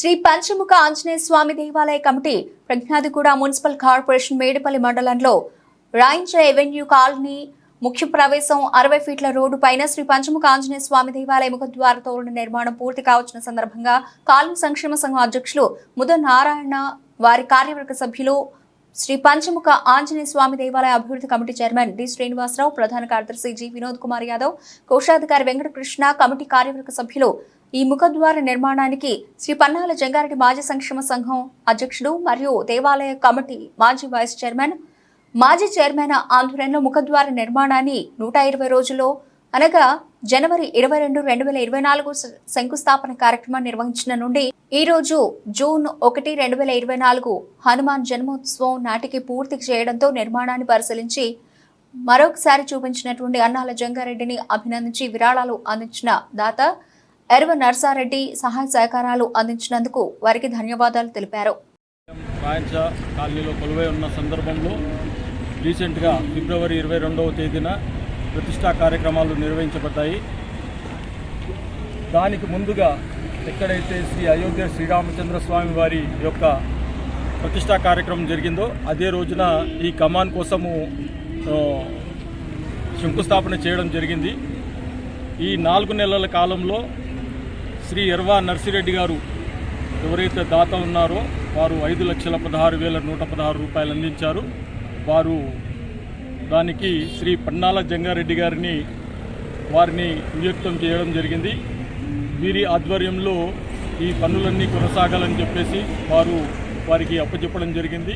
శ్రీ పంచముఖ ఆంజనేయ స్వామి దేవాలయ committee Pragnadiguda municipal corporation Medipalli మండలంలో రాయించ avenue colony ముఖ్య ప్రవేశం అరవై ఫీట్ల రోడ్డు పైన శ్రీ పంచముఖ ఆంజనేయ స్వామి దేవాలయ ముఖద్వార తోరణ నిర్మాణం పూర్తి కావచ్చిన సందర్భంగా కాలనీ సంక్షేమ సంఘం అధ్యక్షులు ముద నారాయణ వారి కార్యవర్గ సభ్యులు శ్రీ పంచముఖ ఆంజనేయ స్వామి దేవాలయ అభివృద్ధి కమిటీ చైర్మన్ డి. శ్రీనివాసరావు ప్రధాన కార్యదర్శి జి. వినోద్ కుమార్ యాదవ్ కోశాధికారి వెంకటకృష్ణ కమిటీ కార్యవర్గ సభ్యులు ఈ ముఖద్వార నిర్మాణానికి శ్రీ పన్నాల జంగారెడ్డి మాజీ సంక్షేమ సంఘం అధ్యక్షుడు మరియు దేవాలయ కమిటీ మాజీ వైస్ చైర్మన్ మాజీ చైర్మన్ ఆందోళనలో ముఖద్వార నిర్మాణాన్ని నూట ఇరవై రోజుల్లో అనగా జనవరి ఇరవై రెండు రెండు వేల ఇరవై నాలుగు శంకుస్థాపన కార్యక్రమం నిర్వహించిన నుండి ఈ రోజు జూన్ ఒకటి రెండు వేల ఇరవై నాలుగు హనుమాన్ జన్మోత్సవం నాటికి పూర్తి చేయడంతో నిర్మాణాన్ని పరిశీలించి మరొకసారి చూపించినటువంటి అన్నాల జంగారెడ్డిని అభినందించి విరాళాలు అందించిన దాత ఎర్వ నర్సారెడ్డి సహాయ సహకారాలు అందించినందుకు వారికి ధన్యవాదాలు తెలిపారు. రాయంచ కాలనీలో కొలువై ఉన్న సందర్భంలో రీసెంట్గా ఫిబ్రవరి ఇరవై రెండవ తేదీన ప్రతిష్టా కార్యక్రమాలు నిర్వహించబడ్డాయి. దానికి ముందుగా ఎక్కడైతే శ్రీ అయోధ్య శ్రీరామచంద్ర స్వామి వారి యొక్క ప్రతిష్టా కార్యక్రమం జరిగిందో అదే రోజున ఈ కమాన్ కోసము శంకుస్థాపన చేయడం జరిగింది. ఈ నాలుగు నెలల కాలంలో శ్రీ ఎర్వా నర్సిరెడ్డి గారు ఎవరైతే దాత ఉన్నారో వారు ఐదు లక్షల పదహారు వేల నూట పదహారు రూపాయలు అందించారు. వారు దానికి శ్రీ పన్నాల జంగారెడ్డి గారిని వారిని నియుక్తం చేయడం జరిగింది. వీరి ఆధ్వర్యంలో ఈ పనులన్నీ కొనసాగాలని చెప్పేసి వారు వారికి అప్పచెప్పడం జరిగింది.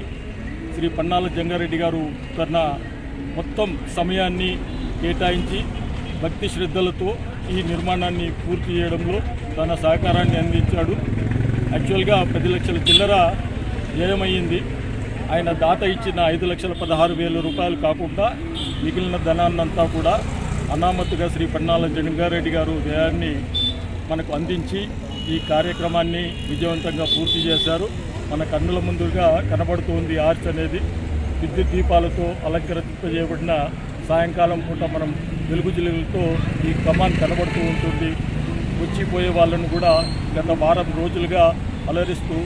శ్రీ పన్నాల జంగారెడ్డి గారు తన మొత్తం సమయాన్ని కేటాయించి భక్తి శ్రద్ధలతో ఈ నిర్మాణాన్ని పూర్తి చేయడంలో తన సహకారాన్ని అందించాడు. యాక్చువల్గా పది లక్షల చిల్లర వ్యయమైంది ఆయన దాత ఇచ్చిన ఐదు లక్షల పదహారు వేల రూపాయలు కాకుండా మిగిలిన ధనాన్నంతా కూడా అనామత్తుగా శ్రీ పన్నాల జనగారెడ్డి గారు వ్యయాన్ని మనకు అందించి ఈ కార్యక్రమాన్ని విజయవంతంగా పూర్తి చేశారు. మన కన్నుల ముందుగా కనబడుతుంది ఆర్చ్ అనేది. విద్యుత్ దీపాలతో అలంకరింపజేయబడిన సాయంకాలం పూట మనం వెలుగు జిల్లులతో ఈ కమాన్ కనబడుతూ ఉంటుంది. వచ్చిపోయే వాళ్ళను కూడా గత వారం రోజులుగా అలరిస్తూ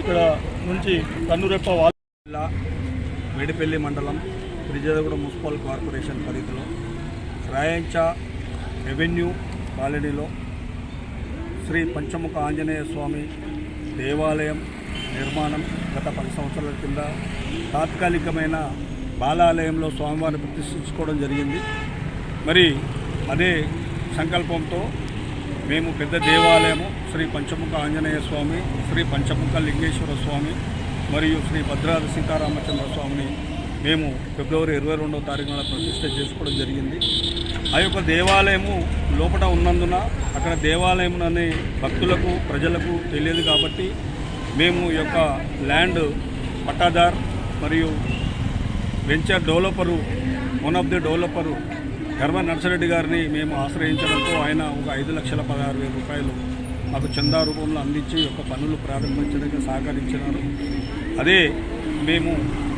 ఇక్కడ నుంచి కన్నురెప్ప వాళ్ళ జిల్లా మెడిపల్లి మండలం త్రిజదగూడ మున్సిపల్ కార్పొరేషన్ పరిధిలో రాయంచ రెవెన్యూ కాలనీలో శ్రీ పంచముఖ ఆంజనేయ స్వామి దేవాలయం నిర్మాణం గత పది సంవత్సరాల కింద తాత్కాలికమైన బాలాలయంలో స్వామివారిని ప్రతిష్ఠించుకోవడం జరిగింది. మరి అదే సంకల్పంతో మేము పెద్ద దేవాలయము శ్రీ పంచముఖ ఆంజనేయ స్వామి శ్రీ పంచముఖ లింగేశ్వర స్వామి మరియు శ్రీ భద్రాద్రి సీతారామచంద్ర స్వామిని మేము ఫిబ్రవరి ఇరవై రెండవ తారీఖున ప్రతిష్ట చేసుకోవడం జరిగింది. ఆ యొక్క దేవాలయము లోపల ఉన్నందున అక్కడ దేవాలయం అనే భక్తులకు ప్రజలకు తెలియదు కాబట్టి మేము యొక్క ల్యాండ్ పట్టాదార్ మరియు venture developer one of the developer Dharma Narsareddy గారిని మేము ఆశ్రయించడంతో ఆయన ఒక ఐదు లక్షల పదహారు వేల రూపాయలు మాకు చందా రూపంలో అందించి ఈ యొక్క పనులు ప్రారంభించడానికి సహకరించినారు. అదే మేము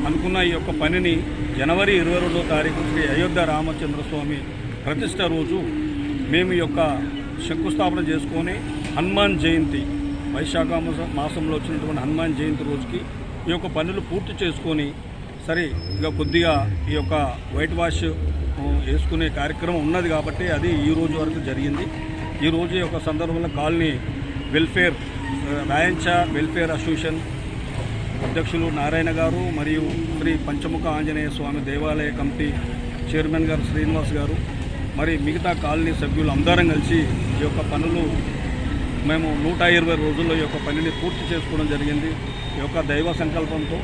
అనుకున్న ఈ యొక్క పనిని జనవరి ఇరవై రెండో తారీఖు శ్రీ అయోధ్య రామచంద్రస్వామి ప్రతిష్ట రోజు మేము ఈ యొక్క శంకుస్థాపన చేసుకొని హనుమాన్ జయంతి వైశాఖ మాసంలో వచ్చినటువంటి హనుమాన్ జయంతి రోజుకి ఈ యొక్క పనులు పూర్తి చేసుకొని సరే ఇక కొద్దిగా ఈ యొక్క వైట్ వాష్ వేసుకునే కార్యక్రమం ఉన్నది కాబట్టి అది ఈ రోజు వరకు జరిగింది. ఈ రోజు యొక్క సందర్భంలో కాలనీ వెల్ఫేర్ ఆ, రాయంచ వెల్ఫేర్ అసోసియేషన్ అధ్యక్షులు నారాయణ గారు మరియు శ్రీ పంచముఖ ఆంజనేయ స్వామి దేవాలయ కమిటీ చైర్మన్ గారు శ్రీనివాస్ గారు మరి మిగతా కాలనీ సభ్యులు అందరం కలిసి ఈ యొక్క పనులు మేము నూట ఇరవై రోజుల్లో ఈ యొక్క పనిని పూర్తి చేసుకోవడం జరిగింది. ఈ యొక్క దైవ సంకల్పంతో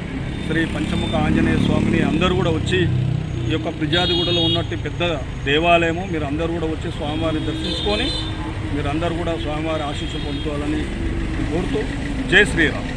శ్రీ పంచముఖ ఆంజనేయ స్వామిని అందరూ కూడా వచ్చి ఈ యొక్క ప్రజాదిగూడలో ఉన్నట్టు పెద్ద దేవాలయము మీరు అందరూ కూడా వచ్చి స్వామివారిని దర్శించుకొని మీరు అందరూ కూడా స్వామివారి ఆశీస్సులు పొందుకోవాలని కోరుతూ జై శ్రీరామ్.